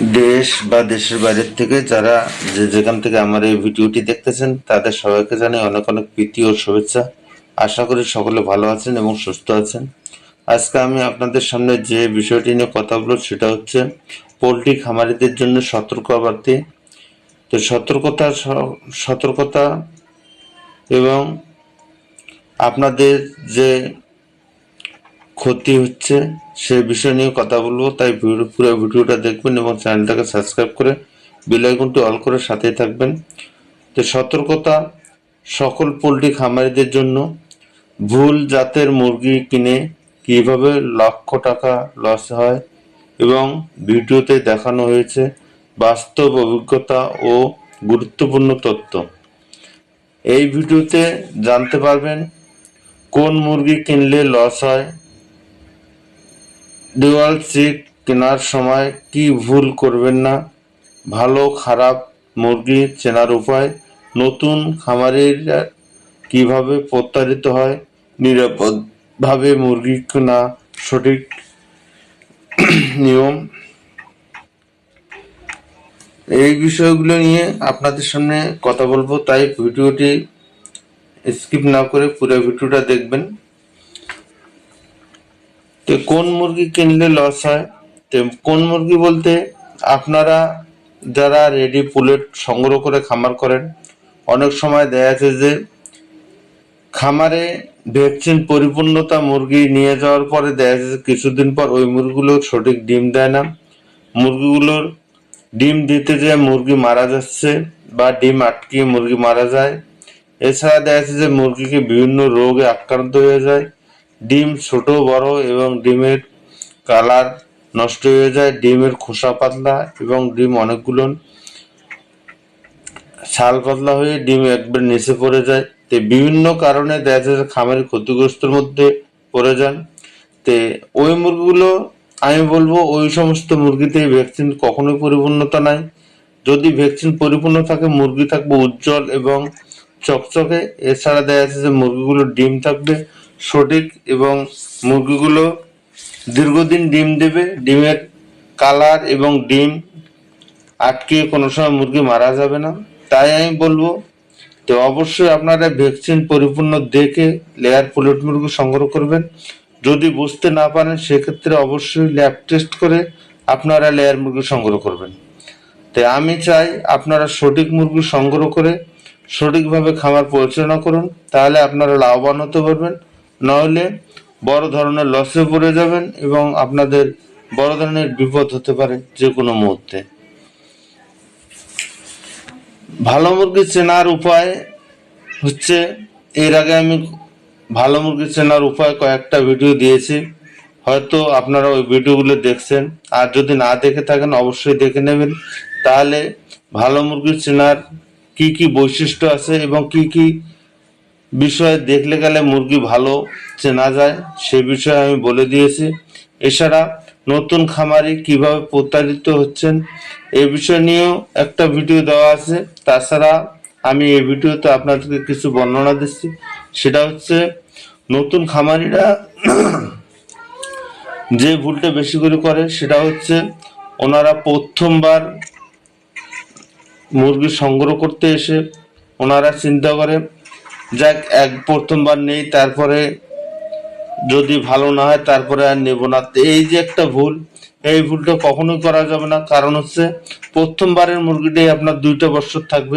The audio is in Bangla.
দেশ বা দেশের বাইরের থেকে যারা যে যেখান থেকে আমার এই ভিডিওটি দেখতেছেন, তাদের সবাইকে জানাই অনেক অনেক প্রীতি ও শুভেচ্ছা। আশা করি সকলে ভালো আছেন এবং সুস্থ আছেন। আজকে আমি আপনাদের সামনে যে বিষয়টি নিয়ে কথা বলব সেটা হচ্ছে পোলট্রি খামারিদের জন্য সতর্কবার্তা। তো সতর্কতা সতর্কতা এবং আপনাদের যে ক্ষতি হচ্ছে, সে বিষয় নিয়ে কথা বলব। তাই পুরো ভিডিওটা দেখবেন এবং চ্যানেলটাকে সাবস্ক্রাইব করে বেল আইকনটি অল করে সাথেই থাকবেন। তো সতর্কতা সকল পোলট্রি খামারিদের জন্য। ভুল জাতের মুরগি কিনে কীভাবে লক্ষ টাকা লস হয় এবং ভিডিওতে দেখানো হয়েছে বাস্তব অভিজ্ঞতা ও গুরুত্বপূর্ণ তথ্য। এই ভিডিওতে জানতে পারবেন কোন মুরগি কিনলে লস হয় ডুয়াল সিট কেনার সময় কি ভুল করবেন না? ভালো, খারাপ মুরগি চেনার উপায়? নতুন খামারিরা কীভাবে প্রতারিত হয়? নিরাপদভাবে মুরগি কেনা সঠিক নিয়ম? এই বিষয়গুলো নিয়ে আপনাদের সামনে কথা বলব, তাই ভিডিওটি স্কিপ না করে পুরো ভিডিওটা দেখবেন। তো কোন মুরগি কিনলে লস হয়, তো কোন মুরগি বলতে আপনারা যারা রেডি পুলেট সংগ্রহ করে খামার করেন, অনেক সময় দেখা যাচ্ছে যে খামারে ভ্যাকসিন পরিপূর্ণতা মুরগি নিয়ে যাওয়ার পরে দেখা যাচ্ছে কিছুদিন পর ওই মুরগিগুলো সঠিক ডিম দেয় না। মুরগিগুলোর ডিম দিতে যে মুরগি মারা যাচ্ছে বা ডিম আটকিয়ে মুরগি মারা যায়। এছাড়া দেখা যাচ্ছে যে মুরগিকে বিভিন্ন রোগে আক্রান্ত হয়ে যায়। ডিম ছোট, বড় এবং ডিমের কালার নষ্ট হয়ে যায়, ডিমের খোসা পাতলা এবং ডিম অনেকগুলো ছাল পাতলা হয়ে ডিম একবার নিচে পড়ে যায়। তো বিভিন্ন কারণে দেখা যাচ্ছে খামারি ক্ষতিগ্রস্তের মধ্যে পড়ে যান। তে ওই মুরগিগুলো, আমি বলব ওই সমস্ত মুরগিতে ভ্যাকসিন কখনোই পরিপূর্ণতা নাই। যদি ভ্যাকসিন পরিপূর্ণ থাকে, মুরগি থাকবে উজ্জ্বল এবং চকচকে। এছাড়া দেখা যাচ্ছে যে মুরগিগুলো ডিম থাকবে সঠিক এবং মুরগিগুলো দীর্ঘদিন ডিম দেবে, ডিমের কালার এবং ডিম আটকে কোনো সময় মুরগি মারা যাবে না। তাই আমি বলব তো অবশ্যই আপনারা ভ্যাকসিন পরিপূর্ণ দেখে লেয়ার পুলেট মুরগি সংগ্রহ করবেন। যদি বুঝতে না পারেন, সেক্ষেত্রে অবশ্যই ল্যাব টেস্ট করে আপনারা লেয়ার মুরগি সংগ্রহ করবেন। তাই আমি চাই আপনারা সঠিক মুরগি সংগ্রহ করে সঠিকভাবে খামার পরিচালনা করুন, তাহলে আপনারা লাভবান হতে পারবেন। নইলে বড় ধরনের লসে পড়ে যাবেন এবং আপনাদের বড় ধরনের বিপদ হতে পারে যে কোনো মুহূর্তে। ভালো মুরগি চেনার উপায় হচ্ছে, এর আগে আমি ভালো মুরগি চেনার উপায় কয়েকটা ভিডিও দিয়েছি। হয়তো আপনারা ওই ভিডিওগুলো দেখছেন। আর যদি না দেখে থাকেন, অবশ্যই দেখে নেবেন। তাহলে ভালো মুরগি চেনার কি কি বৈশিষ্ট্য আছে এবং কি কি বিষয়ে দেখলে গেলে মুরগি ভালো চেনা যায়, সে বিষয়ে আমি বলে দিয়েছি। এছাড়া নতুন খামারি কীভাবে প্রতারিত হচ্ছেন, এ বিষয় নিয়েও একটা ভিডিও দেওয়া আছে। তাছাড়া আমি এই ভিডিওতে আপনাদেরকে কিছু বর্ণনা দিচ্ছি। সেটা হচ্ছে, নতুন খামারিরা যে ভুলটা বেশি করে করে, সেটা হচ্ছে ওনারা প্রথমবার মুরগি সংগ্রহ করতে এসে ওনারা চিন্তা করে যাক, এক প্রথমবার নেই, তারপরে যদি ভালো না হয়, তারপরে আর নেব না। এই যে একটা ভুল, এই ভুলটা কখনোই করা যাবে না। কারণ হচ্ছে, প্রথমবারের মুরগিটাই আপনার দুইটা বছর থাকবে।